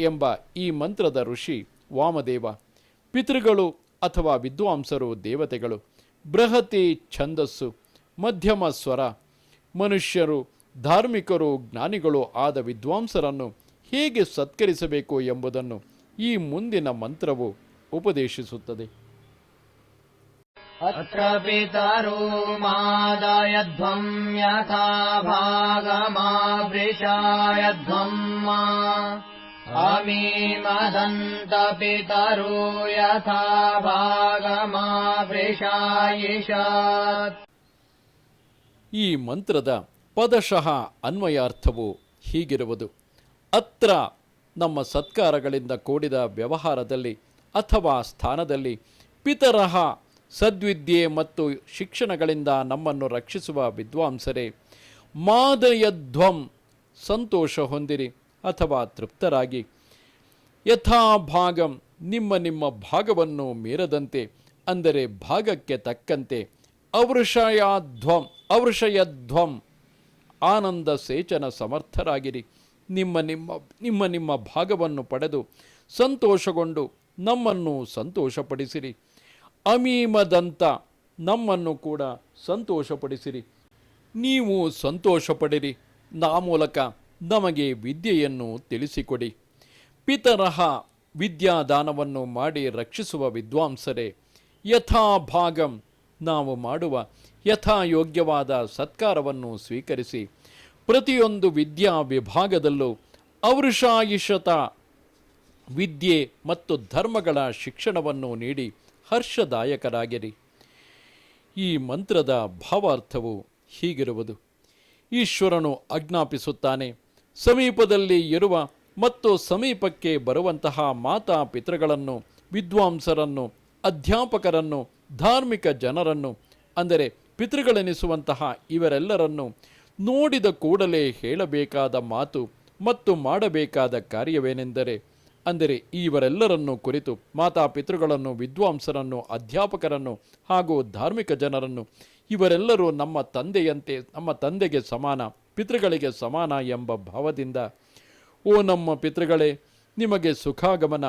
ಎಂಬ ಈ ಮಂತ್ರದ ಋಷಿ ವಾಮದೇವ ಪಿತೃಗಳು ಅಥವಾ ವಿದ್ವಾಂಸರು ದೇವತೆಗಳು ಬೃಹತಿ ಛಂದಸ್ಸು ಮಧ್ಯಮ ಸ್ವರ ಮನುಷ್ಯರು ಧಾರ್ಮಿಕರು ಜ್ಞಾನಿಗಳು ಆದ ವಿದ್ವಾಂಸರನ್ನು ಹೇಗೆ ಸತ್ಕರಿಸಬೇಕು ಎಂಬುದನ್ನು ಈ ಮುಂದಿನ ಮಂತ್ರವು ಉಪದೇಶಿಸುತ್ತದೆ अत्र पितरो मादयध्वम् यथा भागमावृषायध्वम् मा अमीमदन्त पितरो यथा भागमावृषायिषत् ಈ ಮಂತ್ರದ ಪದಶಃ ಅನ್ವಯಾರ್ಥವು ಹೀಗಿರುವುದು ಅತ್ರ ನಮ್ಮ ಸತ್ಕಾರಗಳಿಂದ ಕೂಡಿದ ವ್ಯವಹಾರದಲ್ಲಿ ಅಥವಾ ಸ್ಥಾನದಲ್ಲಿ ಪಿತರಹ ಸದ್ವಿದ್ಯೆ ಮತ್ತು ಶಿಕ್ಷಣಗಳಿಂದ ನಮ್ಮನ್ನು ರಕ್ಷಿಸುವ ವಿದ್ವಾಂಸರೇ ಮಾದಯಧ್ವಂ ಸಂತೋಷ ಹೊಂದಿರಿ ಅಥವಾ ತೃಪ್ತರಾಗಿ. ಯಥಾಭಾಗಂ ನಿಮ್ಮ ನಿಮ್ಮ ಭಾಗವನ್ನು ಮೀರದಂತೆ, ಅಂದರೆ ಭಾಗಕ್ಕೆ ತಕ್ಕಂತೆ. ಅವೃಷಯಾಧ್ವಂ, ಅವೃಷಯಧ್ವಂ. ಆನಂದ ಸೇಚನ ಸಮರ್ಥರಾಗಿರಿ. ನಿಮ್ಮ ನಿಮ್ಮ ನಿಮ್ಮ ನಿಮ್ಮ ಭಾಗವನ್ನು ಪಡೆದು ಸಂತೋಷಗೊಂಡು ನಮ್ಮನ್ನು ಸಂತೋಷಪಡಿಸಿರಿ. ಅಮೀಮದಂತ, ನಮ್ಮನ್ನು ಕೂಡ ಸಂತೋಷಪಡಿಸಿರಿ. ನೀವು ಸಂತೋಷಪಡಿರಿ. ನಾ ಮೂಲಕ ನಮಗೆ ವಿದ್ಯೆಯನ್ನು ತಿಳಿಸಿಕೊಡಿ. ಪಿತರಹ ವಿದ್ಯಾದಾನವನ್ನು ಮಾಡಿ ರಕ್ಷಿಸುವ ವಿದ್ವಾಂಸರೇ, ಯಥಾಭಾಗಂ ನಾವು ಮಾಡುವ ಯಥಾಯೋಗ್ಯವಾದ ಸತ್ಕಾರವನ್ನು ಸ್ವೀಕರಿಸಿ, ಪ್ರತಿಯೊಂದು ವಿದ್ಯಾ ವಿಭಾಗದಲ್ಲೂ ಅವೃಷಾಯಿಷತ ವಿದ್ಯೆ ಮತ್ತು ಧರ್ಮಗಳ ಶಿಕ್ಷಣವನ್ನು ನೀಡಿ ಹರ್ಷದಾಯಕರಾಗಿರಿ. ಈ ಮಂತ್ರದ ಭಾವಾರ್ಥವು ಹೀಗಿರುವುದು. ಈಶ್ವರನು ಆಜ್ಞಾಪಿಸುತ್ತಾನೆ ಸಮೀಪದಲ್ಲಿ ಇರುವ ಮತ್ತು ಸಮೀಪಕ್ಕೆ ಬರುವಂತಹ ಮಾತಾ ಪಿತೃಗಳನ್ನು, ವಿದ್ವಾಂಸರನ್ನು, ಅಧ್ಯಾಪಕರನ್ನು, ಧಾರ್ಮಿಕ ಜನರನ್ನು, ಅಂದರೆ ಪಿತೃಗಳೆನಿಸುವಂತಹ ಇವರೆಲ್ಲರನ್ನು ನೋಡಿದ ಕೂಡಲೇ ಹೇಳಬೇಕಾದ ಮಾತು ಮತ್ತು ಮಾಡಬೇಕಾದ ಕಾರ್ಯವೇನೆಂದರೆ, ಅಂದರೆ ಇವರೆಲ್ಲರನ್ನು ಕುರಿತು ಮಾತಾ ಪಿತೃಗಳನ್ನು, ವಿದ್ವಾಂಸರನ್ನು, ಅಧ್ಯಾಪಕರನ್ನು ಹಾಗೂ ಧಾರ್ಮಿಕ ಜನರನ್ನು ಇವರೆಲ್ಲರೂ ನಮ್ಮ ತಂದೆಯಂತೆ, ನಮ್ಮ ತಂದೆಗೆ ಸಮಾನ ಪಿತೃಗಳಿಗೆ ಸಮಾನ ಎಂಬ ಭಾವದಿಂದ, ಓ ನಮ್ಮ ಪಿತೃಗಳೇ, ನಿಮಗೆ ಸುಖಾಗಮನ,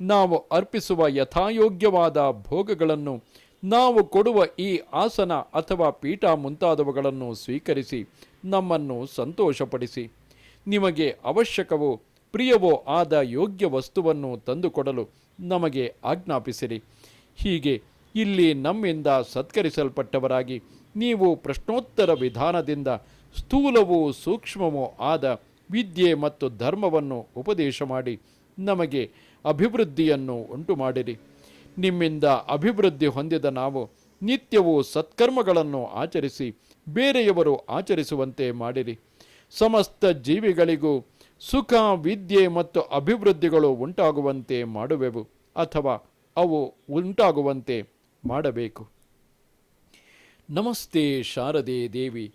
ನಾವು ಅರ್ಪಿಸುವ ಯಥಾಯೋಗ್ಯವಾದ ಭೋಗಗಳನ್ನು, ನಾವು ಕೊಡುವ ಈ ಆಸನ ಅಥವಾ ಪೀಠ ಮುಂತಾದವುಗಳನ್ನು ಸ್ವೀಕರಿಸಿ, ನಮ್ಮನ್ನು ಸಂತೋಷಪಡಿಸಿ. ನಿಮಗೆ ಅವಶ್ಯಕವೋ, ಪ್ರಿಯವೋ ಆದ ಯೋಗ್ಯ ವಸ್ತುವನ್ನು ತಂದುಕೊಡಲು ನಮಗೆ ಆಜ್ಞಾಪಿಸಿರಿ. ಹೀಗೆ ಇಲ್ಲಿ ನಮ್ಮಿಂದ ಸತ್ಕರಿಸಲ್ಪಟ್ಟವರಾಗಿ, ನೀವು ಪ್ರಶ್ನೋತ್ತರ ವಿಧಾನದಿಂದ ಸ್ಥೂಲವೂ ಸೂಕ್ಷ್ಮವೋ ಆದ ವಿದ್ಯೆ ಮತ್ತು ಧರ್ಮವನ್ನು ಉಪದೇಶ ಮಾಡಿ ನಮಗೆ ಅಭಿವೃದ್ಧಿಯನ್ನು ಉಂಟು ಮಾಡಿರಿ ನಿಮ್ಮಿಂದ ಅಭಿವೃದ್ಧಿ ಹೊಂದಿದ ನಾವು ನಿತ್ಯವೂ ಸತ್ಕರ್ಮಗಳನ್ನು ಆಚರಿಸಿ ಬೇರೆಯವರು ಆಚರಿಸುವಂತೆ ಮಾಡಿರಿ. ಸಮಸ್ತ ಜೀವಿಗಳಿಗೂ ಸುಖ, ವಿದ್ಯೆ ಮತ್ತು ಅಭಿವೃದ್ಧಿಗಳು ಉಂಟಾಗುವಂತೆ ಮಾಡುವೆವು ಅಥವಾ ಅವು ಉಂಟಾಗುವಂತೆ ಮಾಡಬೇಕು. ನಮಸ್ತೆ ಶಾರದೆ ದೇವಿ.